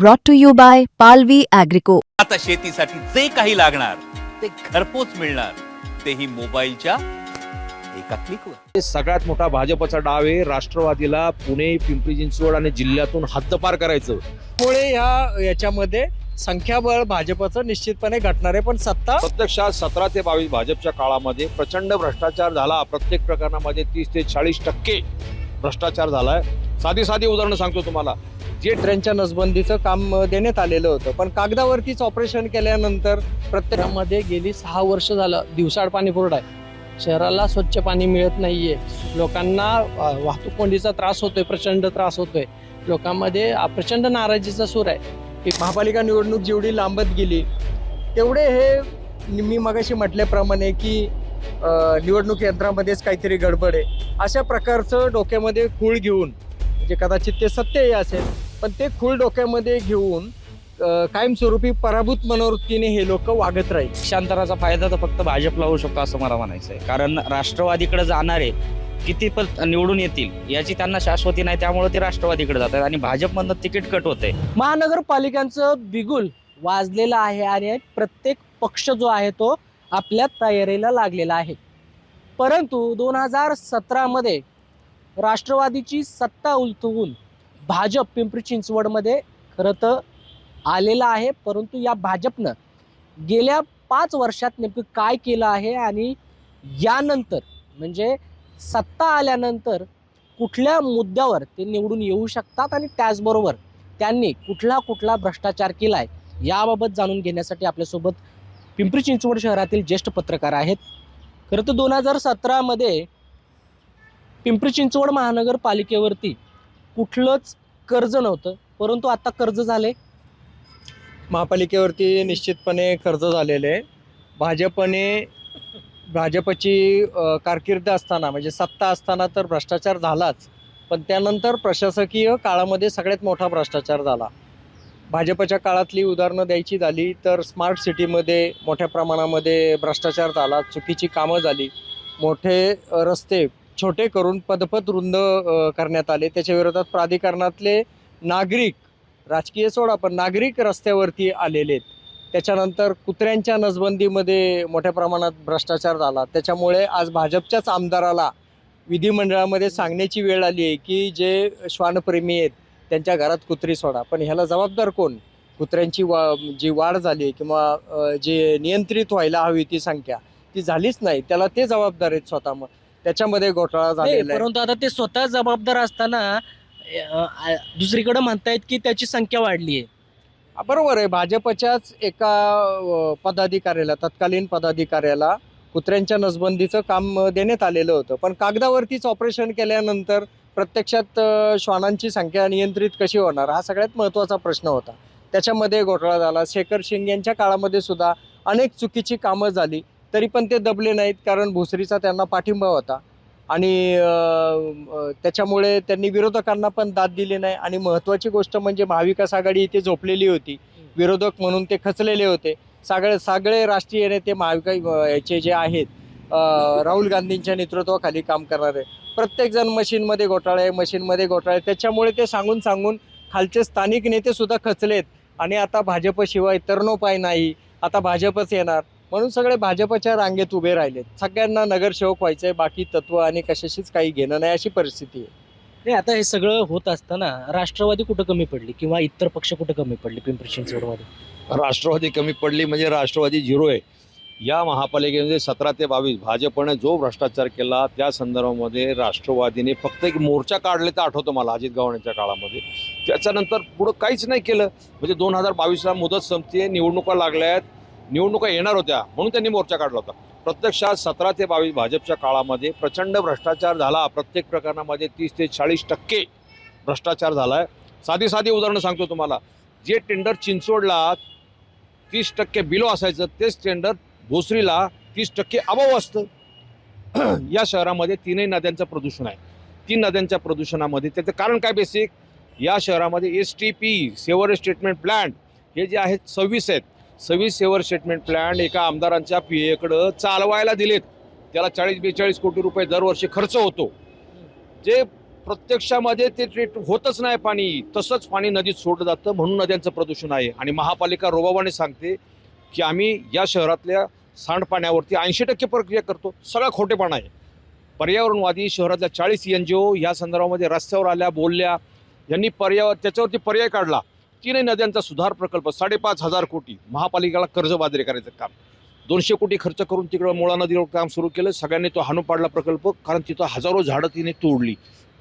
brought to you by Palvi Agrico. आता शेतीसाठी जे काही लागणार ते घरपोच मिळणार. तेही मोबाईलच्या एका क्लिकवर सगळ्यात मोठा भाजपचा डाव आहे. राष्ट्रवादीला पुणे पिंपरी चिंचवड आणि जिल्ह्यातून हद्दपार करायचं. त्यामुळे ह्या याच्यामध्ये संख्याबळ भाजपचं निश्चितपणे घटणार आहे पण सत्ता प्रत्यक्षात सतरा ते बावीस भाजपच्या काळामध्ये प्रचंड भ्रष्टाचार झाला. प्रत्येक प्रकरणामध्ये तीस ते चाळीस टक्के भ्रष्टाचार झालाय. साधी साधी उदाहरणं सांगतो तुम्हाला. जे ट्रेनच्या नसबंदीचं काम देण्यात आलेलं होतं. पण कागदावरतीच ऑपरेशन केल्यानंतर प्रत्येकामध्ये गेली सहा वर्ष झालं. दिवसाळ पाणी पुरवठा आहे. शहराला स्वच्छ पाणी मिळत नाहीये. लोकांना वाहतूक कोंडीचा त्रास होतोय प्रचंड त्रास होतोय. लोकांमध्ये प्रचंड नाराजीचा सूर आहे की महापालिका निवडणूक जेवढी लांबत गेली तेवढे हे मी मगाशी म्हटल्याप्रमाणे की निवडणूक यंत्रामध्येच काहीतरी गडबड आहे. अशा प्रकारचं डोक्यामध्ये खूळ घेऊन म्हणजे कदाचित ते सत्यही असेल पण ते खूळ डोक्यामध्ये घेऊन कायमस्वरूपी पराभूत मनोवृत्तीने हे लोक वागत राहील. पक्षांतराचा फायदा तर फक्त भाजपला होऊ शकतो असं मला म्हणायचं आहे कारण राष्ट्रवादीकडे जाणारे किती पण निवडून येतील याची त्यांना शाश्वती नाही त्यामुळे ते राष्ट्रवादीकडे जातात आणि भाजपमधनं तिकीट कट होतंय. महानगरपालिकांचं बिगुल वाजलेलं आहे आणि प्रत्येक पक्ष जो आहे तो आपल्या तयारीला लागलेला आहे. परंतु दोन हजार सतरामध्ये राष्ट्रवादीची सत्ता उलटवून भाजप पिंपरी चिंचवडमध्ये खरं तर आलेला आहे. परंतु या भाजपनं गेल्या पाच वर्षात नेमकं काय केलं आहे आणि यानंतर म्हणजे सत्ता आल्यानंतर कुठल्या मुद्द्यावर ते निवडून येऊ शकतात आणि त्याचबरोबर त्यांनी कुठला कुठला भ्रष्टाचार केला आहे याबाबत जाणून घेण्यासाठी आपल्यासोबत पिंपरी चिंचवड शहरातील ज्येष्ठ पत्रकार आहेत. खरं तर दोन हजार सतरामध्ये पिंपरी चिंचवड महानगरपालिकेवरती कुठलंच कर्ज नव्हतं परंतु आता कर्ज झाले महापालिकेवरती निश्चितपणे कर्ज झालेले आहे. भाजपने भाजपची कारकीर्द असताना म्हणजे सत्ता असताना तर भ्रष्टाचार झालाच पण त्यानंतर प्रशासकीय काळामध्ये सगळ्यात मोठा भ्रष्टाचार झाला. भाजपच्या काळातली उदाहरणं द्यायची झाली तर स्मार्ट सिटीमध्ये मोठ्या प्रमाणामध्ये भ्रष्टाचार झाला चुकीची कामं झाली मोठे रस्ते छोटे करून पदपथ रुंद करण्यात आले. त्याच्या विरोधात प्राधिकरणातले नागरिक राजकीय सोडा पण नागरिक रस्त्यावरती आलेले आहेत. त्याच्यानंतर कुत्र्यांच्या नसबंदीमध्ये मोठ्या प्रमाणात भ्रष्टाचार झाला. त्याच्यामुळे आज भाजपच्याच आमदाराला विधिमंडळामध्ये सांगण्याची वेळ आली आहे की जे श्वानप्रेमी आहेत त्यांच्या घरात कुत्री सोडा. पण ह्याला जबाबदार कोण? कुत्र्यांची वा जी वाढ झाली किंवा जे नियंत्रित व्हायला हवी ती संख्या ती झालीच नाही. त्याला ते जबाबदार आहेत स्वतः मग. त्याच्यामध्ये घोटाळा नाही, झालेला आहे. परंतु आता ते स्वतः जबाबदार असताना दुसरीकडे म्हणतायत की त्याची संख्या वाढली आहे. बरोबर आहे. भाजपच्याच एका अ, पदाधिकाऱ्याला तत्कालीन पदाधिकाऱ्याला कुत्र्यांच्या नसबंदीचं काम अ, देण्यात आलेलं होतं. पण कागदावरतीच ऑपरेशन केल्यानंतर प्रत्यक्षात अ, श्वानांची संख्या नियंत्रित कशी होणार? हा सगळ्यात महत्त्वाचा प्रश्न होता. त्याच्यामध्ये घोटाळा झाला. शेखर सिंग यांच्या काळामध्ये सुद्धा अनेक चुकीची कामं झाली. तरी पण ते दबले नाहीत कारण भोसरीचा त्यांना पाठिंबा होता. आणि त्याच्यामुळे त्यांनी विरोधकांना पण दाद दिली नाही. आणि महत्त्वाची गोष्ट म्हणजे महाविकास आघाडी इथे झोपलेली होती. विरोधक म्हणून ते खचलेले होते. सगळे सगळे राष्ट्रीय नेते महाविकास याचे जे आहेत राहुल गांधींच्या नेतृत्वाखाली काम करणारे प्रत्येकजण मशीनमध्ये घोटाळे आहे मशीनमध्ये घोटाळे. आहे. त्याच्यामुळे ते सांगून सांगून खालचे स्थानिक नेतेसुद्धा खचलेत. आणि आता भाजपशिवाय तरणोपाय नाही. आता भाजपच येणार. म्हणून सगळे भाजपच्या रांगेत उभे राहिलेत. सगळ्यांना नगरसेवक व्हायचंय बाकी तत्व आणि कशाशीच काही घेणं नाही अशी परिस्थिती आहे. नाही आता हे सगळं होत असताना राष्ट्रवादी कुठं कमी पडली किंवा इतर पक्ष कुठं कमी पडली पिंपरी चिंचवडमध्ये? राष्ट्रवादी कमी पडली म्हणजे राष्ट्रवादी झिरो आहे. या महापालिकेमध्ये सतरा ते बावीस भाजपने जो भ्रष्टाचार केला त्या संदर्भामध्ये राष्ट्रवादीने फक्त एक मोर्चा काढले तर आठवतं मला अजित गव्हाणेच्या काळामध्ये. त्याच्यानंतर पुढं काहीच नाही केलं. म्हणजे दोन हजार बावीसला मुदत संपते निवडणुका लागल्या आहेत. निवडणुका येणार होत्या म्हणून त्यांनी मोर्चा काढला होता. प्रत्यक्षात सतरा ते बावीस भाजपच्या काळामध्ये प्रचंड भ्रष्टाचार झाला. प्रत्येक प्रकरणामध्ये तीस ते चाळीस टक्के भ्रष्टाचार झाला आहे साधी साधी उदाहरणं सांगतो तुम्हाला. जे टेंडर चिंचवडला तीस टक्के बिलो असायचं तेच टेंडर भोसरीला तीस टक्के अभाव असतं. या शहरामध्ये तीनही नद्यांचं प्रदूषण आहे. तीन नद्यांच्या प्रदूषणामध्ये त्याचं कारण काय बेसिक या शहरामध्ये S T P sewer statement plant हे जे आहेत सव्वीस आहेत. सव्वीस सेवर स्टेटमेंट प्लॅन एका आमदारांच्या पी एकडं चालवायला दिलेत. त्याला चाळीस बेचाळीस कोटी रुपये दरवर्षी खर्च होतो. जे प्रत्यक्षामध्ये ते ट्रीट होतच नाही पाणी तसंच पाणी नदीत सोडलं जातं म्हणून नद्यांचं प्रदूषण आहे. आणि महापालिका रोबाबाने सांगते की आम्ही या शहरातल्या सांडपाण्यावरती ऐंशी टक्के प्रक्रिया करतो. सगळा खोटेपणा आहे. पर्यावरणवादी शहरातल्या चाळीस एन जी ओ या संदर्भामध्ये रस्त्यावर आल्या बोलल्या. यांनी पर्यावर त्याच्यावरती पर्याय काढला. तीनही नद्यांचा सुधार प्रकल्प साडेपाच हजार कोटी महापालिकेला कर्जबाजारी करायचं काम. दोनशे कोटी खर्च करून तिकडं मुळा नदीवर काम सुरू केलं सगळ्यांनी तो हाणून पाडला प्रकल्प कारण तिथं हजारो झाडं तिने तोडली.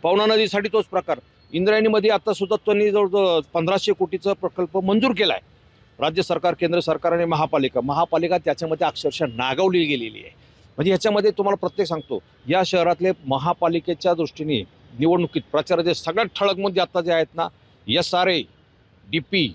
पवना नदीसाठी तोच प्रकार. इंद्रायणीमध्ये आता सुद्धा त्यांनी जवळजवळ पंधराशे कोटीचा प्रकल्प मंजूर केला आहे राज्य सरकार केंद्र सरकार आणि महापालिका महापालिका त्याच्यामध्ये अक्षरशः नागवली गेलेली आहे. म्हणजे ह्याच्यामध्ये तुम्हाला प्रत्येक सांगतो या शहरातले महापालिकेच्या दृष्टीने निवडणुकीत प्रचाराचे सगळ्यात ठळक मुद्दे आता जे आहेत ना S R A D P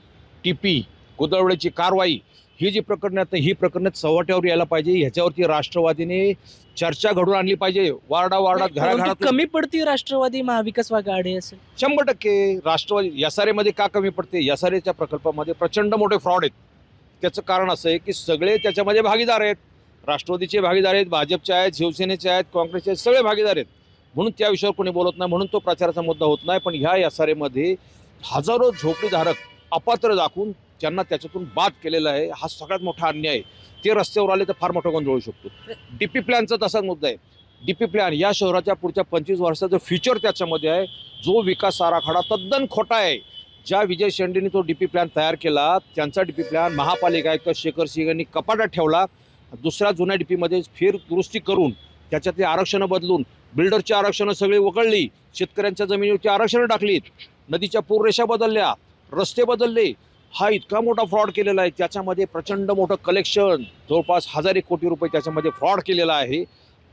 T P कुदळवडीची कारवाई. ही जी प्रकरणं आहेत ही प्रकरणं चव्हाट्यावर यायला पाहिजे. ह्याच्यावरती राष्ट्रवादीने चर्चा घडून आणली पाहिजे. वार्डा वार्डात घराघरात कमी पडती राष्ट्रवादी महाविकास आघाडी असेल. शंभर टक्के राष्ट्रवादी यसारेमध्ये का कमी पडते? यसारेच्या प्रकल्पामध्ये प्रचंड मोठे फ्रॉड आहेत. त्याचं कारण असं आहे की सगळे त्याच्यामध्ये भागीदार आहेत. राष्ट्रवादीचे भागीदार आहेत भाजपचे आहेत शिवसेनेचे आहेत काँग्रेसचे आहेत सगळे भागीदार आहेत. म्हणून त्या विषयावर कोणी बोलत नाही म्हणून तो प्रचाराचा मुद्दा होत नाही. पण ह्या यसारेमध्ये हजारो झोपडीधारक अपात्र दाखवून त्यांना त्याच्यातून बाद केलेला आहे हा सगळ्यात मोठा अन्याय आहे. ते रस्त्यावर आले तर फार मोठा गोंधळ होऊ शकतो. डी पी प्लॅनचा तसाच मुद्दा आहे. डी पी प्लॅन या शहराच्या पुढच्या पंचवीस वर्षाचं फ्युचर त्याच्यामध्ये आहे. जो विकास आराखडा तद्दन खोटा आहे. ज्या विजय शेंडेने तो डी पी प्लॅन तयार केला त्यांचा डी पी प्लॅन महापालिका आयुक्त शेखर सिंग यांनी कपाटात ठेवला. दुसऱ्या जुन्या डी पीमध्ये फेर दुरुस्ती करून त्याच्यातली आरक्षणं बदलून बिल्डरची आरक्षणं सगळी वगळली शेतकऱ्यांच्या जमिनीवरती आरक्षणं टाकलीत नदीच्या पूररेषा बदलल्या रस्ते बदलले. हा इतका मोठा फ्रॉड केलेला आहे त्याच्यामध्ये प्रचंड मोठं कलेक्शन जवळपास हजार एक कोटी रुपये त्याच्यामध्ये फ्रॉड केलेला आहे.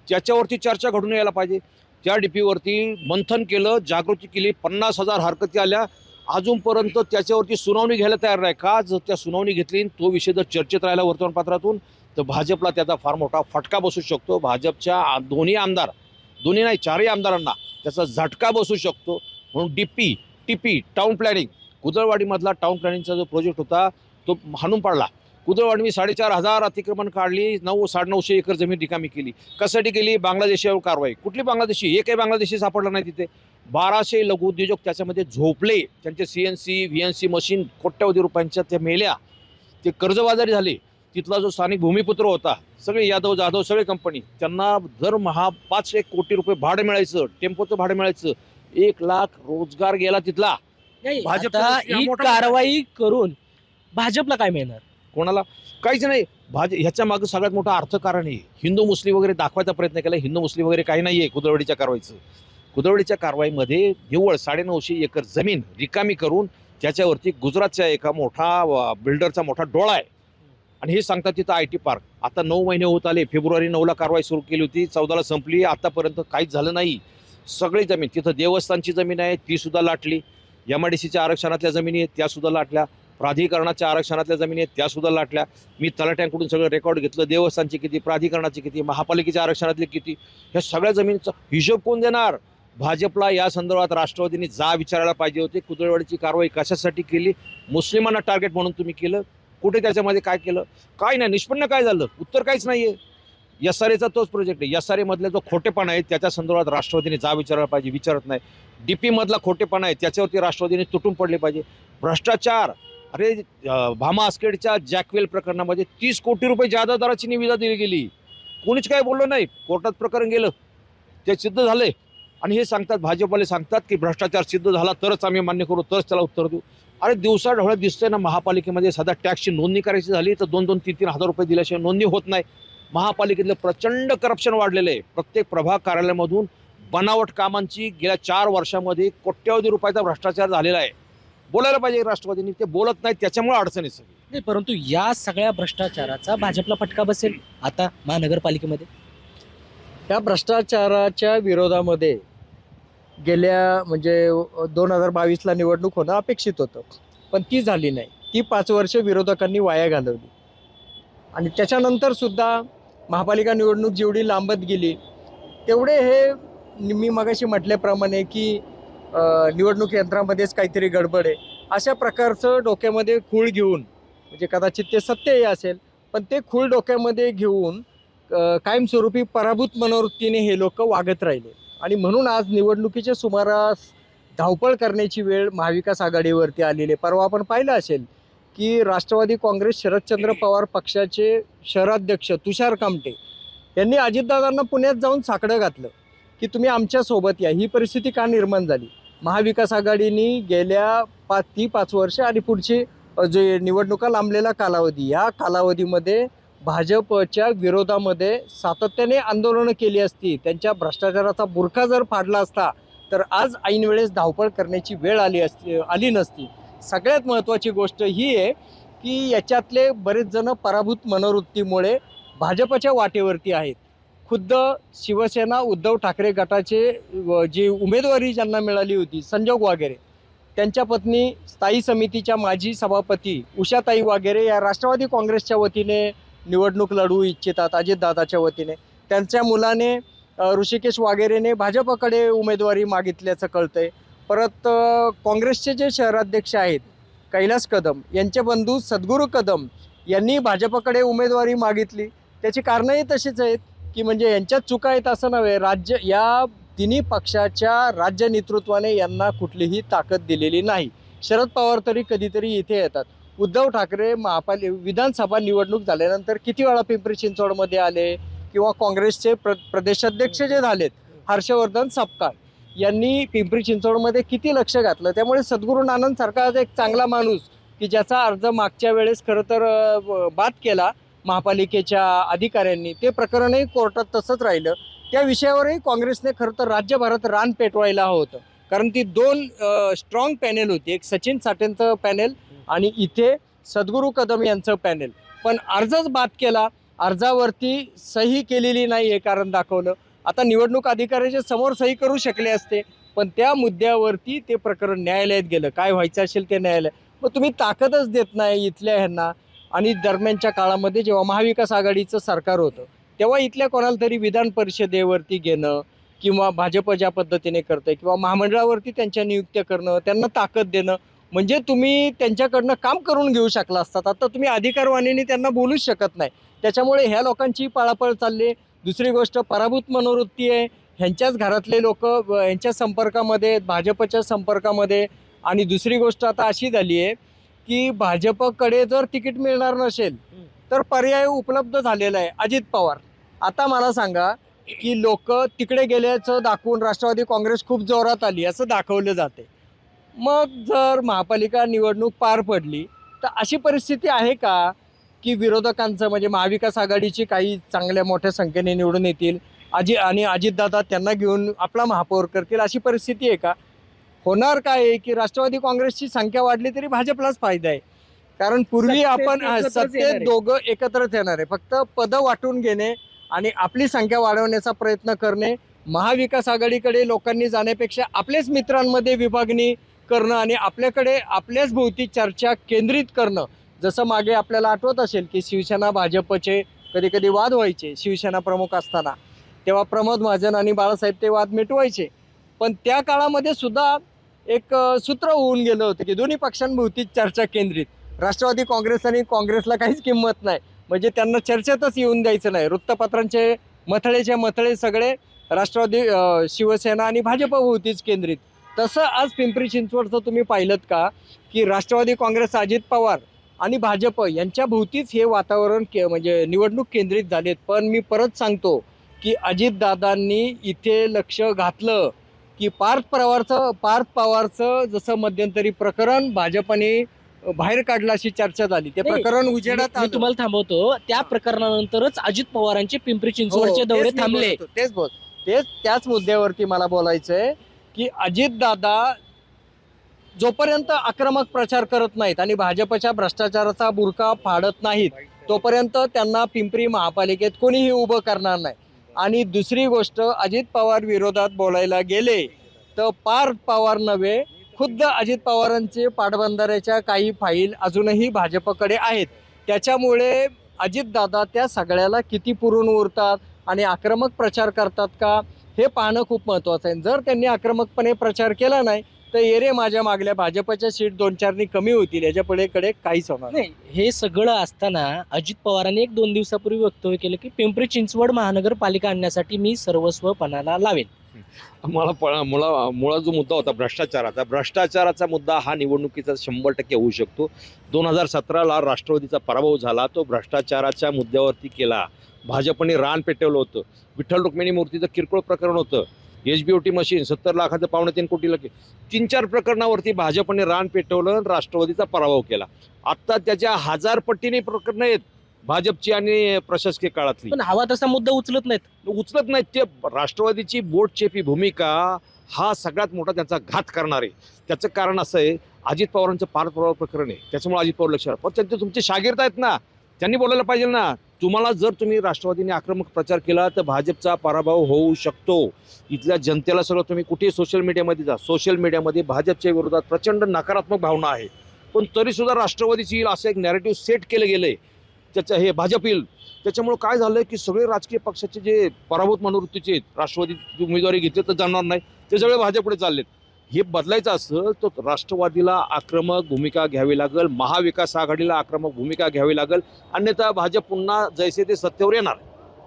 त्याच्यावरती चर्चा घडून यायला पाहिजे. त्या डीपीवरती मंथन केलं जागृती केली पन्नास हजार हरकती आल्या. अजूनपर्यंत त्याच्यावरती सुनावणी घ्यायला तयार नाही. का जर त्या सुनावणी घेतली आणि तो विषय जर चर्चेत राहिला वर्तमानपत्रातून तर भाजपला त्याचा फार मोठा फटका बसू शकतो. भाजपच्या दोन्ही आमदार दोन्ही नाही चारही आमदारांना त्याचा झटका बसू शकतो. म्हणून D P T P town planning कुदळवाडीमधला town प्लॅनिंगचा जो प्रोजेक्ट होता तो हाणून पाडला. कुदळवाडी मी साडेचार हजार अतिक्रमण काढली नऊ साडेनऊशे एकर जमीन रिकामी केली. कशासाठी केली? बांगलादेशीवर कारवाई. कुठली बांगलादेशी? एकही बांगलादेशी सापडला नाही तिथे. बाराशे लघुउद्योजक त्याच्यामध्ये झोपले. त्यांचे C N C V N C machine कोट्यवधी रुपयांच्या त्या मेल्या. ते कर्जबाजारी झाले. तिथला जो स्थानिक भूमिपुत्र होता सगळे यादव जाधव सगळे कंपनी त्यांना दर महा पाच एक कोटी रुपये भाडं मिळायचं टेम्पोचं भाडं मिळायचं. एक लाख रोजगार गेला तिथला. दृष्टी हा कारवाई करून भाजपला काय मिळणार? कोणाला? काहीच नाही. भाज ह्याच्या मागं सगळ्यात मोठं अर्थकारण आहे. हिंदू मुस्लिम वगैरे दाखवायचा प्रयत्न केला. हिंदू मुस्लिम वगैरे काही नाही आहे कुदरवडीच्या कारवाईचं. कुदरवडीच्या कारवाईमध्ये निव्वळ साडेनऊशे एकर जमीन रिकामी करून त्याच्यावरती गुजरातच्या एका मोठा बिल्डरचा मोठा डोळा आहे. आणि हे सांगतात तिथं आय टी पार्क. आता नऊ महिने होत आले फेब्रुवारी नऊला कारवाई सुरू केली होती चौदाला संपली आतापर्यंत काहीच झालं नाही. सगळी जमीन तिथं देवस्थानची जमीन आहे तीसुद्धा लाटली. एम आय डी सीच्या आरक्षणातल्या जमिनी आहेत त्यासुद्धा लाटल्या. प्राधिकरणाच्या आरक्षणातल्या जमिनी आहेत त्यासुद्धा लाटल्या. मी तलाट्यांकडून सगळं रेकॉर्ड घेतलं देवस्थानचे किती प्राधिकरणाची किती महापालिकेच्या आरक्षणातली किती ह्या सगळ्या जमिनीचा हिशोब कोण देणार? भाजपला या संदर्भात राष्ट्रवादीने जा विचारायला पाहिजे होते. कुदळवाडीची कारवाई कशासाठी केली? मुस्लिमांना टार्गेट म्हणून तुम्ही केलं. कुठे त्याच्यामध्ये काय केलं? काय नाही निष्पन्न काय झालं? उत्तर काहीच नाही आहे एस आर एचा तोच प्रोजेक्ट आहे. एस आर एमधला जो खोटेपणा आहे त्याच्या संदर्भात राष्ट्रवादीने जा विचारायला पाहिजे विचारत नाही. डी पीमधला खोटेपणा आहे त्याच्यावरती राष्ट्रवादीने तुटून पडले पाहिजे. भ्रष्टाचार अरे भामा आस्केडच्या जॅकवेल प्रकरणामध्ये तीस कोटी रुपये जादा दराची निविदा दिली गेली. कोणीच काय बोललं नाही. कोर्टात प्रकरण गेलं. ते सिद्ध झाले. आणि हे सांगतात भाजपवाले सांगतात की भ्रष्टाचार सिद्ध झाला तरच आम्ही मान्य करू तरच त्याला उत्तर देऊ. अरे दिवसा ढवळ्यात दिसतंय ना महापालिकेमध्ये साधा टॅक्सची नोंदणी करायची झाली तर दोन दोन तीन तीन हजार रुपये दिल्याशिवाय नोंदणी होत नाही. महापालिकेतलं प्रचंड करप्शन वाढलेलं आहे. प्रत्येक प्रभाग कार्यालयामधून बनावट कामांची गेल्या चार वर्षामध्ये कोट्यवधी रुपयाचा भ्रष्टाचार झालेला आहे. बोलायला पाहिजे राष्ट्रवादीने ते बोलत नाही त्याच्यामुळे अडचण आहे सगळी. नाही परंतु या सगळ्या भ्रष्टाचाराचा भाजपला फटका बसेल आता महानगरपालिकेमध्ये? त्या भ्रष्टाचाराच्या विरोधामध्ये गेल्या म्हणजे दोन हजार बावीसला निवडणूक होणं अपेक्षित होतं. पण ती झाली नाही. ती पाच वर्ष विरोधकांनी वाया घालवली. आणि त्याच्यानंतर सुद्धा महापालिका निवडणूक जेवढी लांबत गेली तेवढे हे मी मगाशी म्हटल्याप्रमाणे की निवडणूक यंत्रामध्येच काहीतरी गडबड आहे. अशा प्रकारचं डोक्यामध्ये खूळ घेऊन म्हणजे कदाचित ते सत्यही असेल पण ते खूळ डोक्यामध्ये घेऊन कायमस्वरूपी पराभूत मनोवृत्तीने हे लोक वागत राहिले. आणि म्हणून आज निवडणुकीच्या सुमारास धावपळ करण्याची वेळ महाविकास आघाडीवरती आलेली आहे. परवा आपण पाहिलं असेल की राष्ट्रवादी काँग्रेस शरदचंद्र पवार पक्षाचे शहराध्यक्ष तुषार कामटे यांनी अजितदादांना पुण्यात जाऊन साकडं घातलं की तुम्ही आमच्यासोबत या. ही परिस्थिती का निर्माण झाली? महाविकास आघाडीनी गेल्या पाच ती पाच वर्ष आणि पुढची जे निवडणुका लांबलेला कालावधी या कालावधीमध्ये भाजपच्या विरोधामध्ये सातत्याने आंदोलनं केली असती त्यांच्या भ्रष्टाचाराचा बुरखा जर फाडला असता तर आज ऐनवेळेस धावपळ करण्याची वेळ आली असती आली नसती. सगळ्यात महत्त्वाची गोष्ट ही आहे की याच्यातले बरेच जण पराभूत मनोवृत्तीमुळे भाजपच्या वाटेवरती आहेत. खुद्द शिवसेना उद्धव ठाकरे गटाचे जी उमेदवारी ज्यांना मिळाली होती संजोग वगैरे त्यांच्या पत्नी स्थायी समितीच्या माजी सभापती उषाताई वगैरे या राष्ट्रवादी काँग्रेसच्या वतीने निवडणूक लढवू इच्छितात अजितदादाच्या वतीने. त्यांच्या मुलाने ऋषिकेश वागेरेने भाजपकडे उमेदवारी मागितल्याचं कळतंय. परत काँग्रेसचे जे शहराध्यक्ष आहेत कैलास कदम यांचे बंधू सद्गुरू कदम यांनी भाजपकडे उमेदवारी मागितली. त्याची कारणंही तशीच आहेत की म्हणजे यांच्यात चुका आहेत असं नव्हे राज्य या तिन्ही पक्षाच्या राज्य नेतृत्वाने यांना कुठलीही ताकद दिलेली नाही. शरद पवार तरी कधीतरी इथे येतात. उद्धव ठाकरे महापाल विधानसभा निवडणूक झाल्यानंतर किती वेळा पिंपरी चिंचवडमध्ये आले किंवा काँग्रेसचे प्र प्रदेशाध्यक्ष जे झालेत हर्षवर्धन सपकाळ यांनी पिंपरी चिंचवडमध्ये किती लक्ष घातलं? त्यामुळे सद्गुरू नानंदसारखा आज एक चांगला माणूस की ज्याचा अर्ज मागच्या वेळेस खरं तर बाद केला महापालिकेच्या अधिकाऱ्यांनी. ते प्रकरणही कोर्टात तसंच राहिलं. त्या विषयावरही काँग्रेसने खरं तर राज्यभरात रान पेटवायला होतं. कारण ती दोन स्ट्रॉंग पॅनेल होती. एक सचिन साठेंचं पॅनेल आणि इथे सद्गुरू कदम यांचं पॅनेल पण अर्जच बाद केला अर्जावरती सही केलेली नाही हे कारण दाखवलं. आता निवडणूक अधिकाऱ्याच्या समोर सही करू शकले असते पण त्या मुद्द्यावरती ते प्रकरण न्यायालयात गेलं. काय व्हायचं असेल ते न्यायालय. मग तुम्ही ताकदच देत नाही इथल्या ह्यांना. आणि दरम्यानच्या काळामध्ये जेव्हा महाविकास आघाडीचं सरकार होतं तेव्हा इथल्या कोणाला तरी विधान परिषदेवरती घेणं किंवा भाजप ज्या पद्धतीने करतं किंवा महामंडळावरती त्यांच्या नियुक्त्या करणं त्यांना ताकद देणं म्हणजे तुम्ही त्यांच्याकडनं काम करून घेऊ शकला असतात. आता तुम्ही अधिकारवाणीने त्यांना बोलूच शकत नाही. त्याच्यामुळे ह्या लोकांची पळापळ चालली दुसरी गोष्ट पराभूत मनोवृत्ती आहे. ह्यांच्याच घरातले लोक यांच्या संपर्कामध्ये भाजपच्या संपर्कामध्ये. आणि दुसरी गोष्ट आता अशी झाली आहे की भाजपकडे जर तिकीट मिळणार नसेल तर पर्याय उपलब्ध झालेला आहे. अजित पवार. आता मला सांगा की लोक तिकडे गेल्याचं दाखवून राष्ट्रवादी काँग्रेस खूप जोरात आली असं दाखवलं जाते मग जर महापालिका निवडणूक पार पडली तर अशी परिस्थिती आहे का की विरोधकांचं म्हणजे महाविकास आघाडीची काही चांगल्या मोठ्या संख्येने निवडून येतील अजि आणि अजितदादा त्यांना घेऊन आपला महापौर करतील अशी परिस्थिती आहे का? होणार काय आहे की राष्ट्रवादी काँग्रेसची संख्या वाढली तरी भाजपलाच फायदा आहे? कारण पूर्वी आपण सत्तेत आहे. दोघं एकत्रच येणार आहे. फक्त पदं वाटून घेणे आणि आपली संख्या वाढवण्याचा प्रयत्न करणे महाविकास आघाडीकडे लोकांनी जाण्यापेक्षा आपल्याच मित्रांमध्ये विभागणी करणं आणि आपल्याकडे आपल्याच भोवती चर्चा केंद्रित करणं जसं मागे आपल्याला आठवत असेल की शिवसेना भाजपचे कधी कधी वाद व्हायचे शिवसेना प्रमुख असताना. तेव्हा प्रमोद महाजन आणि बाळासाहेब ते वाद मिटवायचे. पण त्या काळामध्ये सुद्धा एक सूत्र होऊन गेलं होतं की दोन्ही पक्षांभोवती चर्चा केंद्रित. राष्ट्रवादी काँग्रेस आणि काँग्रेसला काहीच किंमत नाही. म्हणजे त्यांना चर्चेतच येऊन द्यायचं नाही. वृत्तपत्रांचे मथळेचे मथळे सगळे राष्ट्रवादी शिवसेना आणि भाजपभोवतीच केंद्रित. तसं आज पिंपरी चिंचवडचं तुम्ही पाहिलं का? की राष्ट्रवादी काँग्रेस अजित पवार आणि भाजप यांच्या भोवतीच हे वातावरण के म्हणजे निवडणूक केंद्रित झालेत. पण मी परत सांगतो की अजितदादांनी इथे लक्ष घातलं की पार्थ पवारचं पार्थ पवारचं जसं मध्यंतरी प्रकरण भाजपने बाहेर काढलं अशी चर्चा झाली. ते प्रकरण उजेडात मी. तुम्हाला थांबवतो. त्या प्रकरणानंतरच अजित पवारांचे पिंपरी चिंचवडचे हो, दौरे तेच मी थांबले. तेच बोल तेच त्याच मुद्द्यावरती मला बोलायचं आहे की अजितदादा जोपर्यंत आक्रमक प्रचार करत नाहीत आणि भाजपच्या भ्रष्टाचाराचा बुरका फाडत नाहीत तोपर्यंत त्यांना पिंपरी महापालिकेत कोणीही उभं करणार नाही. आणि दुसरी गोष्ट अजित पवार विरोधात बोलायला गेले तर पार्थ पवार नव्हे खुद्द अजित पवारांचे पाटबंधाऱ्याच्या काही फाईल अजूनही भाजपकडे आहेत. त्याच्यामुळे अजितदादा त्या सगळ्याला किती पुरून उरतात आणि आक्रमक प्रचार करतात का? हे पाहणं खूप महत्त्वाचं आहे. जर त्यांनी आक्रमकपणे प्रचार केला नाही तर येरे माझ्या मागल्या भाजपच्या सीट दोन चारनी कमी होतील. याच्या पुढेकडे काहीच होणार नाही. नाही हे सगळं असताना अजित पवारांनी एक दोन दिवसापूर्वी वक्तव्य केलं की पिंपरी चिंचवड महानगरपालिका आणण्यासाठी मी सर्वस्व पणाला लावेन. मला प- मुळा मुळा जो मुद्दा होता भ्रष्टाचाराचा भ्रष्टाचाराचा मुद्दा हा निवडणुकीचा शंभर टक्के होऊ शकतो. दोन हजार सतराला राष्ट्रवादीचा पराभव झाला तो भ्रष्टाचाराच्या मुद्द्यावरती केला. भाजपने रान पेटवलं होतं. विठ्ठल रुक्मिणी मूर्तीचं किरकोळ प्रकरण होतं. H B O T machine सत्तर लाखाचं पावणे तीन कोटीला के तीन चार प्रकरणावरती भाजपने रान पेटवलं आणि राष्ट्रवादीचा पराभव केला. आत्ता त्याच्या हजार पटीने प्रकरणं आहेत भाजपची आणि प्रशासकीय काळातली. पण हवा तसा मुद्दा उचलत नाहीत. उचलत नाहीत ते. राष्ट्रवादीची बोटचेपी भूमिका हा सगळ्यात मोठा त्यांचा घात करणार. आहे त्याचं कारण असं आहे अजित पवारांचं पार पराभव प्रकरण आहे. त्याच्यामुळे अजित पवार लक्ष पण त्यांचे तुमचे शागिर्द आहेत ना. त्यांनी बोलायला पाहिजे ना. तुम्हाला जर तुम्ही राष्ट्रवादीने आक्रमक प्रचार केला तर भाजपचा पराभव होऊ शकतो. इथल्या जनतेला सगळं तुम्ही कुठेही सोशल मीडियामध्ये जा. सोशल मीडियामध्ये भाजपच्या विरोधात प्रचंड नकारात्मक भावना आहे. पण तरीसुद्धा राष्ट्रवादीची येईल असं एक नॅरेटिव्ह सेट केलं गेलं आहे त्याचं हे भाजप येईल. त्याच्यामुळं काय झालं की सगळे राजकीय पक्षाचे जे पराभूत मनोवृत्तीचे आहेत राष्ट्रवादी उमेदवारी घेतली तर जाणार नाही. ते सगळे भाजपकडे चाललेत. हे बदलायचं असेल तर राष्ट्रवादीला आक्रमक भूमिका घ्यावी लागेल महाविकास आघाडीला आक्रमक भूमिका घ्यावी लागेल अन्यथा भाजप पुन्हा जैसे ते सत्तेवर येणार.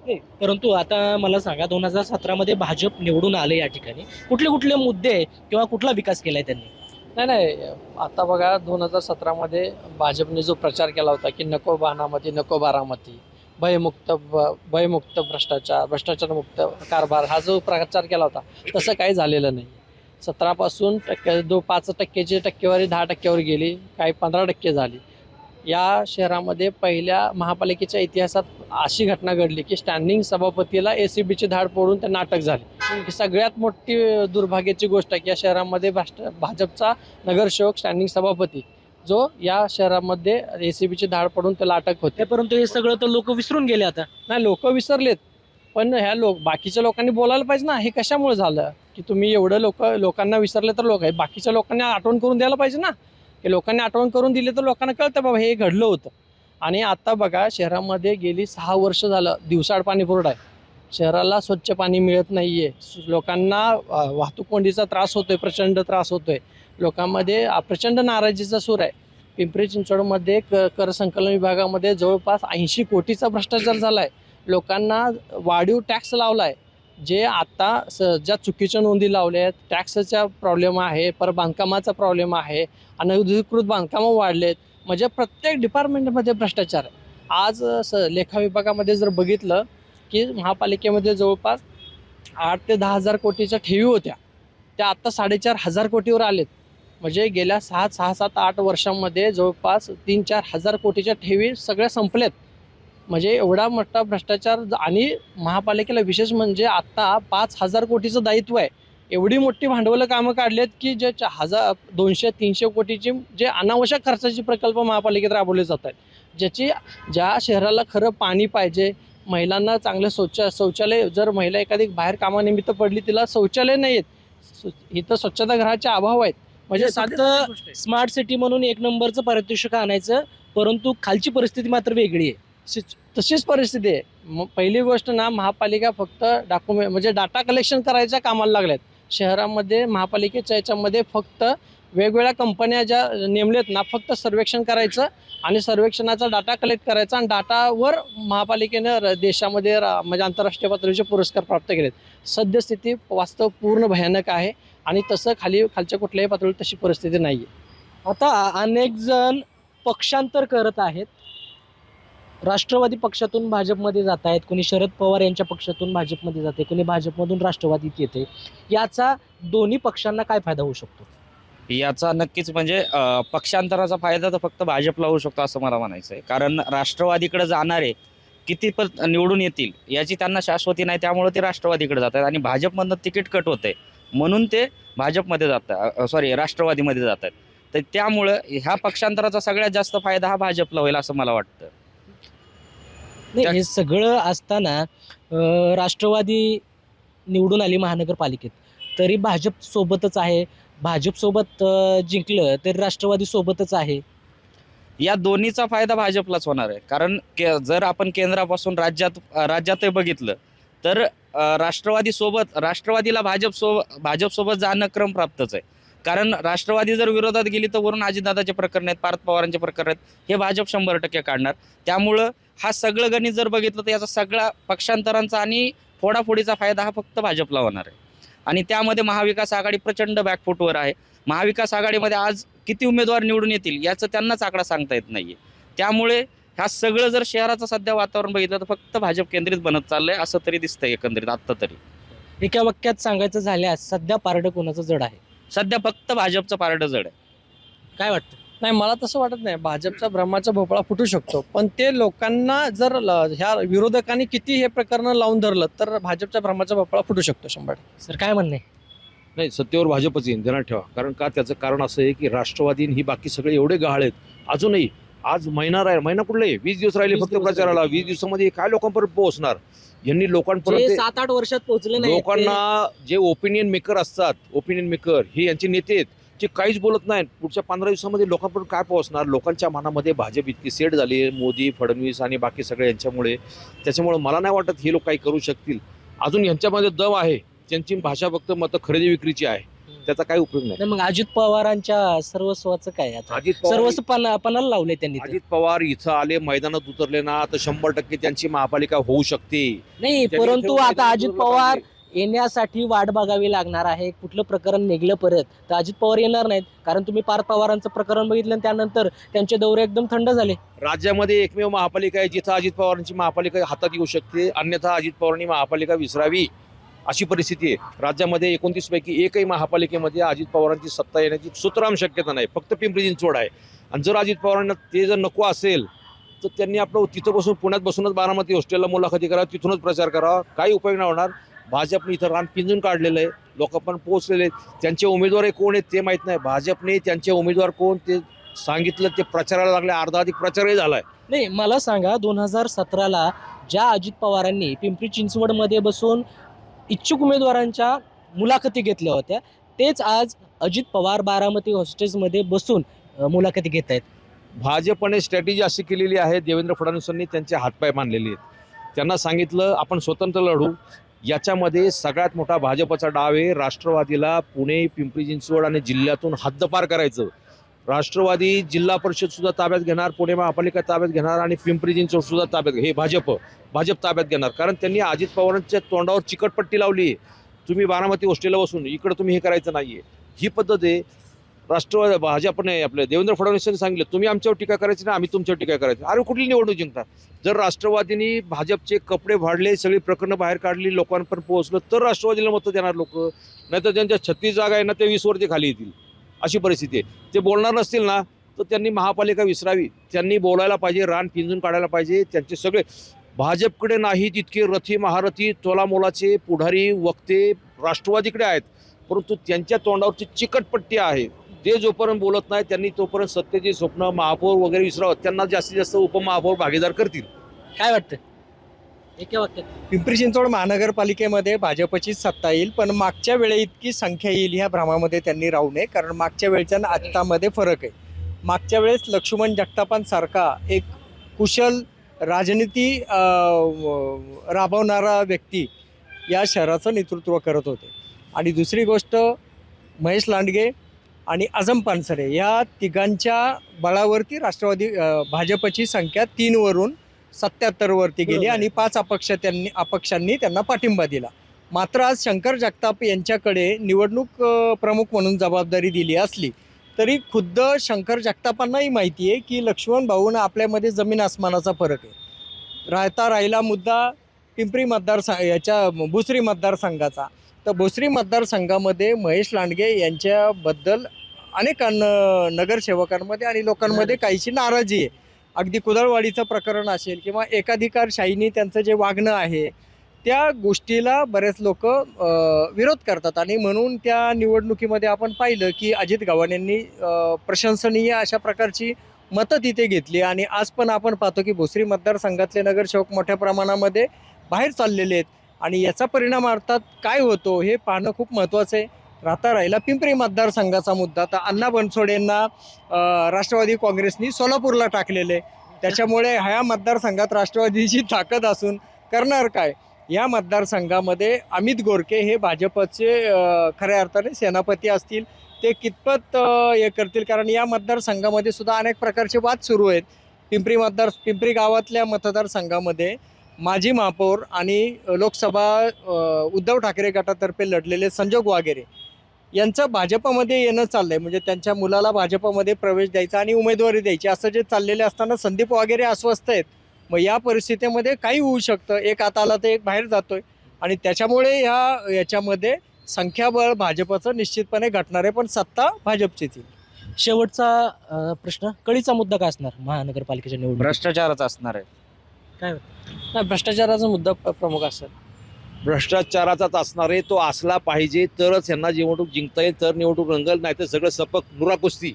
नाही, परंतु आता मला सांगा दोन हजार सतरामध्ये भाजप निवडून आले या ठिकाणी. कुठले कुठले मुद्दे किंवा कुठला विकास केलाय त्यांनी? नाही नाही आता बघा दोन हजार सतरामध्ये भाजपने जो प्रचार केला होता की नको बानामती नको बारामती भयमुक्त भयमुक्त भ्रष्टाचार भ्रष्टाचारमुक्त कारभार हा जो प्रचार केला होता तसं काही झालेलं नाही. सतरापासून टक्के दो पाच टक्क्याची टक्केवारी दहा टक्क्यावर गेली काही पंधरा टक्के झाली. या शहरामध्ये पहिल्या महापालिकेच्या इतिहासात अशी घटना घडली की स्टँडिंग सभापतीला ए सी बीची धाड पडून त्यांना अटक झाली. ही सगळ्यात मोठी दुर्भाग्याची गोष्ट आहे की या शहरामध्ये भ्रष्ट भाजपचा नगरसेवक स्टँडिंग सभापती जो या शहरामध्ये ए सी बीची धाड पडून त्याला अटक होते. ते परंतु हे सगळं तर लोक विसरून गेले आता. नाही लोक विसरलेत. पण ह्या लोक बाकीच्या लोकांनी बोलायला पाहिजे ना हे कशामुळे झालं? की तुम्ही एवढं लोक लोकांना विसरले तर लोक आहे. बाकीच्या लोकांना आठवण करून द्यायला पाहिजे ना. की लोकांनी आठवण करून दिली तर लोकांना कळतं बाबा हे घडलं होतं. आणि आता बघा शहरामध्ये गेली सहा वर्ष झालं दिवसाड पाणी पुरवठा आहे. शहराला स्वच्छ पाणी मिळत नाही आहे लोकांना वाहतूक कोंडीचा त्रास होतोय प्रचंड त्रास होतोय. लोकांमध्ये प्रचंड नाराजीचा सूर आहे. पिंपरी चिंचवडमध्ये क कर संकलन विभागामध्ये जवळपास ऐंशी कोटीचा भ्रष्टाचार झाला आहे लोकांना वाढीव टॅक्स लावला आहे जे आत्ता स ज्या चुकीच्या नोंदी लावल्या आहेत टॅक्सचा प्रॉब्लेम आहे पर बांधकामाचा प्रॉब्लेम आहे अनधिकृत बांधकामं वाढलेत म्हणजे प्रत्येक डिपार्टमेंटमध्ये भ्रष्टाचार आहे. आज स लेखा विभागामध्ये जर बघितलं की महापालिकेमध्ये जवळपास आठ ते दहा हजार कोटीच्या ठेवी होत्या. त्या आत्ता साडेचार हजार कोटीवर आलेत. म्हणजे गेल्या सहा सहा सात आठ वर्षांमध्ये जवळपास तीन चार हजार कोटीच्या ठेवी सगळ्या संपल्यात. म्हणजे एवढा मोठा भ्रष्टाचार आणि महापालिकेला विशेष म्हणजे आत्ता पाच हजार कोटीचं दायित्व आहे. एवढी मोठी भांडवलं कामं काढलेत की जे हजार दोनशे तीनशे कोटीची जे अनावश्यक खर्चाचे प्रकल्प महापालिकेत राबवले जात आहेत. ज्याची ज्या शहराला खरं पाणी पाहिजे महिलांना चांगलं शौच शौचालय जर महिला एखादी बाहेर कामानिमित्त पडली तिला शौचालय नाही आहेत. इथं स्वच्छतागृहाचे अभाव आहेत. म्हणजे साधी-. स्मार्ट सिटी म्हणून एक नंबरचं पारितोषिक आणायचं परंतु खालची परिस्थिती मात्र वेगळी आहे. सिच तशीच परिस्थिती आहे. मग पहिली गोष्ट ना महापालिका फक्त डॉक्युमेंट म्हणजे डाटा कलेक्शन करायच्या कामाला लागल्यात. शहरामध्ये महापालिकेच्या याच्यामध्ये फक्त वेगवेगळ्या कंपन्या ज्या नेमलेत ना फक्त सर्वेक्षण करायचं आणि सर्वेक्षणाचा डाटा कलेक्ट करायचा आणि डाटावर महापालिकेनं र- देशामध्ये रा- म्हणजे आंतरराष्ट्रीय पातळीचे पुरस्कार प्राप्त केलेत. सद्यस्थिती वास्तव पूर्ण भयानक आहे आणि तसं खाली खालच्या कुठल्याही पातळीवर तशी परिस्थिती नाही आहे आता अनेक जण पक्षांतर करत आहेत. राष्ट्रवादी पक्षातून भाजपमध्ये जात आहेत कोणी शरद पवार यांच्या पक्षातून भाजपमध्ये जाते कोणी भाजपमधून राष्ट्रवादीत येते याचा दोन्ही पक्षांना काय फायदा होऊ शकतो? याचा नक्कीच म्हणजे पक्षांतराचा फायदा तर फक्त भाजपला होऊ शकतो असं मला म्हणायचं आहे कारण राष्ट्रवादीकडे जाणारे किती पण निवडून येतील याची त्यांना शाश्वती नाही त्यामुळे ते राष्ट्रवादीकडे जात आहेत आणि भाजपमधनं तिकीट कट होते म्हणून ते भाजपमध्ये जात सॉरी राष्ट्रवादीमध्ये जात आहेत. तर त्यामुळं ह्या पक्षांतराचा सगळ्यात जास्त फायदा हा भाजपला होईल असं मला वाटतं. नाही हे सगळं असताना अं, राष्ट्रवादी निवडून आली महानगरपालिकेत. तरी भाजप सोबतच आहे. भाजप सोबत अं, जिंकलं तरी राष्ट्रवादी सोबतच आहे. या दोन्हीचा फायदा भाजपलाच होणार आहे. कारण के जर आपण केंद्रापासून राज्यात राज्यातही बघितलं तर अ, राष्ट्रवादी सोबत राष्ट्रवादीला भाजप सो भाजपसोबत जाणं क्रम प्राप्तच आहे. कारण राष्ट्रवादी जर विरोधात गेली तर वरून अजितदादाचे प्रकरण आहेत पार्थ पवारांचे प्रकरण आहेत. हे भाजप शंभर टक्के काढणार. त्यामुळं हा सगळं गणित जर बघितलं तर याचा सगळा पक्षांतरांचा आणि फोडाफोडीचा फायदा हा फक्त भाजपला होणार आहे. आणि त्यामध्ये महाविकास आघाडी प्रचंड बॅकफुटवर आहे. महाविकास आघाडीमध्ये आज किती उमेदवार निवडून येतील याचं त्यांनाच आकडा सांगता येत नाहीये. त्यामुळे ह्या सगळं जर शहराचं सध्या वातावरण बघितलं तर फक्त भाजप केंद्रित बनत चाललंय असं तरी दिसतंय एकंदरीत आत्ता तरी. एका वाक्यात सांगायचं झाल्यास सध्या पारडं कोणाचं जड आहे? सध्या फक्त भाजपचं पारडं जड आहे. काय वाटतं? नाही मला तसं वाटत नाही. भाजपचा ब्रह्माचा भोपळा फुटू शकतो. पण ते लोकांना जर ल- ह्या विरोधकांनी किती हे प्रकरण लावून धरलं तर भाजपच्या ब्रह्माचा भोपळा फुटू शकतो शंभर. सर काय म्हणणे? नाही सत्तेवर भाजपच येईन ध्यानात ठेवा. कारण का? त्याचं कारण असं आहे की राष्ट्रवादी ही बाकी सगळे एवढे गहाळ आहेत. अजूनही आज महिना राहील महिना कुठले आहे? वीस दिवस राहिले फक्त प्रचाराला. वीस दिवसामध्ये काय लोकांपर्यंत पोहोचणार? यांनी लोकांपर्यंत सात आठ वर्षात पोहोचले नाही लोकांना जे ओपिनियन मेकर असतात ओपिनियन मेकर हे यांचे नेते आहेत. जे काहीच बोलत नाहीत पुढच्या पंधरा दिवसामध्ये लोकांपर्यंत काय पोहोचणार? लोकांच्या मनामध्ये भाजप इतकी सेट झाली आहे मोदी फडणवीस आणि बाकी सगळे यांच्यामुळे. त्याच्यामुळे मला नाही वाटत हे लोक काही करू शकतील. अजून यांच्यामध्ये दम आहे. त्यांची भाषा फक्त मतं खरेदी विक्रीची आहे. त्याचा काही उपयोग नाही. मग अजित पवारांच्या सर्वस्वाचं काय आता? अजित सर्वस्व पणा पणाला लावले त्यांनी. अजित पवार इथं आले मैदानात उतरले ना तर शंभर टक्के त्यांची महापालिका होऊ शकते. नाही परंतु आता अजित पवार. येण्यासाठी वाट बघावी लागणार आहे. कुठलं प्रकरण निघलं परत? तर अजित पवार येणार नाहीत. कारण तुम्ही पार्थ पवारांचं प्रकरण बघितलं आणि त्यानंतर त्यांचे दौरे एकदम थंड झाले. राज्यामध्ये एकमेव महापालिका आहे जिथं अजित पवारांची महापालिका हातात येऊ शकते. अन्यथा अजित पवारांनी महापालिका विसरावी अशी परिस्थिती आहे. राज्यामध्ये एकोणतीस पैकी एकही महापालिकेमध्ये अजित पवारांची सत्ता येण्याची सुतराम शक्यता नाही. फक्त पिंपरी चिंचवड आहे. आणि जर अजित पवारांना ते जर नको असेल तर त्यांनी आपलं तिथं बसून पुण्यात बसूनच बारामती हॉस्टेलला मुलाखती करा तिथूनच प्रचार करावा काही उपयोग नाही होणार. भाजपने इथं रान पिंजून काढलेलं आहे. लोक पण पोहोचलेले आहेत. त्यांचे उमेदवार कोण आहेत ते माहीत नाही. भाजपने त्यांचे उमेदवार कोण ते सांगितलं ते प्रचाराला लागले. अर्धा अधिक प्रचारही झालाय. नाही मला सांगा दोन हजार सतराला ज्या अजित पवारांनी पिंपरी चिंचवडमध्ये बसून इच्छुक उमेदवारांच्या मुलाखती घेतल्या होत्या तेच आज अजित पवार बारामती हॉस्टेल्समध्ये बसून मुलाखती घेत आहेत. भाजपने स्ट्रॅटेजी अशी केलेली आहे देवेंद्र फडणवीसांनी त्यांचे हातपाय बांधलेले आहेत. त्यांना सांगितलं आपण स्वतंत्र लढू. याच्यामध्ये सगळ्यात मोठा भाजपचा डाव आहे. राष्ट्रवादीला पुणे पिंपरी चिंचवड आणि जिल्ह्यातून हद्दपार करायचं. राष्ट्रवादी जिल्हा परिषद सुद्धा ताब्यात घेणार पुणे महापालिका ताब्यात घेणार आणि पिंपरी चिंचवड सुद्धा ताब्यात हे भाजप भाजप ताब्यात घेणार. कारण त्यांनी अजित पवारांच्या तोंडावर चिकटपट्टी लावली आहे. तुम्ही बारामती हॉस्टेलला बसून इकडं तुम्ही हे करायचं नाहीये. ही पद्धत आहे. राष्ट्रवादी भाजपने आपले. देवेंद्र फडणवीसांनी सांगितलं तुम्ही आमच्यावर टीका करायची ना आम्ही तुमच्यावर टीका करायची. अरे कुठली निवडणूक जिंकता जर राष्ट्रवादीने भाजपचे कपडे भाडले सगळी प्रकरणं बाहेर काढली लोकांपर्यंत पोहोचलं तर राष्ट्रवादीला मतं देणार लोक. नाही तर त्यांच्या छत्तीस जागा आहे ना ते वीसवरती खाली येतील. अशी परिस्थिती आहे. ते बोलणार नसतील ना तर त्यांनी महापालिका विसरावी. त्यांनी बोलायला पाहिजे रान पिंजून काढायला पाहिजे. त्यांचे सगळे भाजपकडे नाही तितके रथी महारथी तोलामोलाचे पुढारी वक्ते राष्ट्रवादीकडे आहेत. परंतु त्यांच्या तोंडावरची चिकटपट्टी आहे. ते जोपर्यंत बोलत नाही त्यांनी तोपर्यंत सत्तेचे स्वप्न महापौर वगैरे विसरावं. त्यांना जास्तीत जास्त उपमहापौर भागीदार करतील. काय वाटतं एका वाक्यात. पिंपरी चिंचवड महानगरपालिकेमध्ये भाजपचीच सत्ता येईल पण मागच्या वेळे इतकी संख्या येईल ह्या भ्रमामध्ये त्यांनी राहू नये कारण मागच्या वेळच्या आणि आत्तामध्ये फरक आहे. मागच्या वेळेस लक्ष्मण जगतापांसारखा एक कुशल राजनीती अं, राबवणारा व्यक्ती या शहराचं नेतृत्व करत होते. आणि दुसरी गोष्ट महेश लांडगे आणि आझम पानसरे या तिघांच्या बळावरती राष्ट्रवादी भाजपची संख्या तीनवरून सत्याहत्तरवरती गेली आणि पाच अपक्ष त्यांनी अपक्षांनी त्यांना पाठिंबा दिला. मात्र आज शंकर जगताप यांच्याकडे निवडणूक प्रमुख म्हणून जबाबदारी दिली असली तरी खुद्द शंकर जगतापांनाही माहिती आहे की लक्ष्मण भाऊन आपल्यामध्ये जमीन आसमानाचा फरक आहे. राहता राहिला मुद्दा पिंपरी मतदारसंघ याच्या भोसरी मतदारसंघाचा. तर भोसरी मतदारसंघामध्ये महेश लांडगे यांच्याबद्दल अनेकांना नगरसेवकांमध्ये आणि लोकांमध्ये काहीशी नाराजी आहे. अगदी कुदळवाडीचं प्रकरण असेल किंवा एकाधिकारशाहीनी त्यांचं जे वागणं आहे त्या गोष्टीला बरेच लोक विरोध करतात. आणि म्हणून त्या निवडणुकीमध्ये आपण पाहिलं की अजित गव्हाण यांनी प्रशंसनीय अशा प्रकारची मतं तिथे घेतली. आणि आज पण आपण पाहतो की भोसरी मतदारसंघातले नगरसेवक मोठ्या प्रमाणामध्ये बाहेर चाललेले आहेत. आणि याचा परिणाम अर्थात काय होतो हे पाहणं खूप महत्त्वाचं आहे. राहता राहिला पिंपरी मतदारसंघाचा मुद्दा. तर अण्णा बनसोडेंना राष्ट्रवादी काँग्रेसनी सोलापूरला टाकलेले. त्याच्यामुळे ह्या मतदारसंघात राष्ट्रवादीची ताकद असून करणार काय? या मतदारसंघामध्ये अमित गोरके हे भाजपचे खऱ्या अर्थाने सेनापती असतील. ते कितपत हे करतील? कारण या मतदारसंघामध्ये सुद्धा अनेक प्रकारचे वाद सुरू आहेत. पिंपरी मतदार पिंपरी गावातल्या मतदारसंघामध्ये माजी महापौर आणि लोकसभा उद्धव ठाकरे गटातर्फे लढलेले संजोग वागेरे यांचं भाजपमध्ये येणं चाललंय. म्हणजे त्यांच्या मुलाला भाजपमध्ये प्रवेश द्यायचा आणि उमेदवारी द्यायची असं जे चाललेले असताना संदीप वागेरे अस्वस्थ आहेत. मग या परिस्थितीमध्ये काही होऊ शकतं. एक आता आला तर एक बाहेर जातोय. आणि त्याच्यामुळे ह्या याच्यामध्ये संख्याबळ भाजपचं निश्चितपणे घटणार आहे पण सत्ता भाजपचीच येईल. शेवटचा प्रश्न. कळीचा मुद्दा काय असणार? महानगरपालिकेच्या निवडणूक भ्रष्टाचारच असणार आहे. नाही भ्रष्टाचाराचा मुद्दा प- प्रमुख असेल. भ्रष्टाचाराचाच असणार आहे तो असला पाहिजे तरच यांना निवडणूक जिंकता येईल तर निवडणूक रंगल नाही तर सगळं सपक नुरा कुस्ती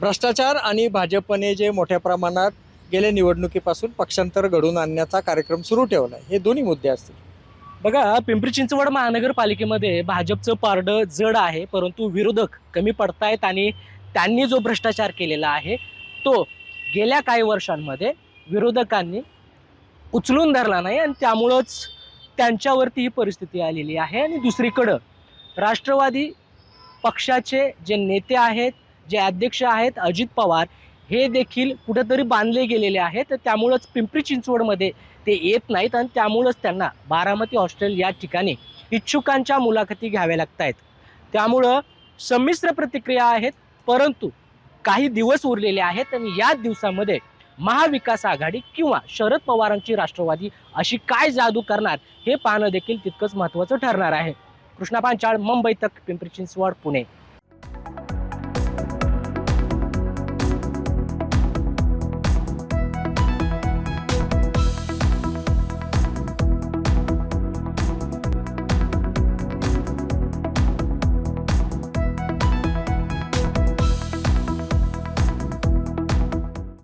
भ्रष्टाचार आणि भाजपने जे मोठ्या प्रमाणात गेल्या निवडणुकीपासून पक्षांतर घडवून आणण्याचा कार्यक्रम सुरू ठेवला हे दोन्ही मुद्दे असतील. बघा पिंपरी चिंचवड महानगरपालिकेमध्ये भाजपचं पारडं जड आहे परंतु विरोधक कमी पडतायत आणि त्यांनी जो भ्रष्टाचार केलेला आहे तो गेल्या काही वर्षांमध्ये विरोधकांनी उचलून धरला नाही आणि त्यामुळंच त्यांच्यावरती ही परिस्थिती आलेली आहे. आणि दुसरीकडं राष्ट्रवादी पक्षाचे जे नेते आहेत जे अध्यक्ष आहेत अजित पवार हे देखील कुठेतरी बांधले गेलेले आहेत. तर त्यामुळंच पिंपरी चिंचवडमध्ये ते येत नाहीत आणि त्यामुळंच त्यांना बारामती हॉस्टेल या ठिकाणी इच्छुकांच्या मुलाखती घ्याव्या लागत आहेत त्यामुळं संमिश्र प्रतिक्रिया आहेत परंतु काही दिवस उरलेले आहेत आणि या दिवसामध्ये महाविकास आघाडी किंवा शरद पवारांची राष्ट्रवादी अशी काय जादू करणार हे पाहणं देखील तितकंच महत्त्वाचं ठरणार आहे. कृष्णा पांचाळ मुंबई तक पिंपरी चिंचवड पुणे.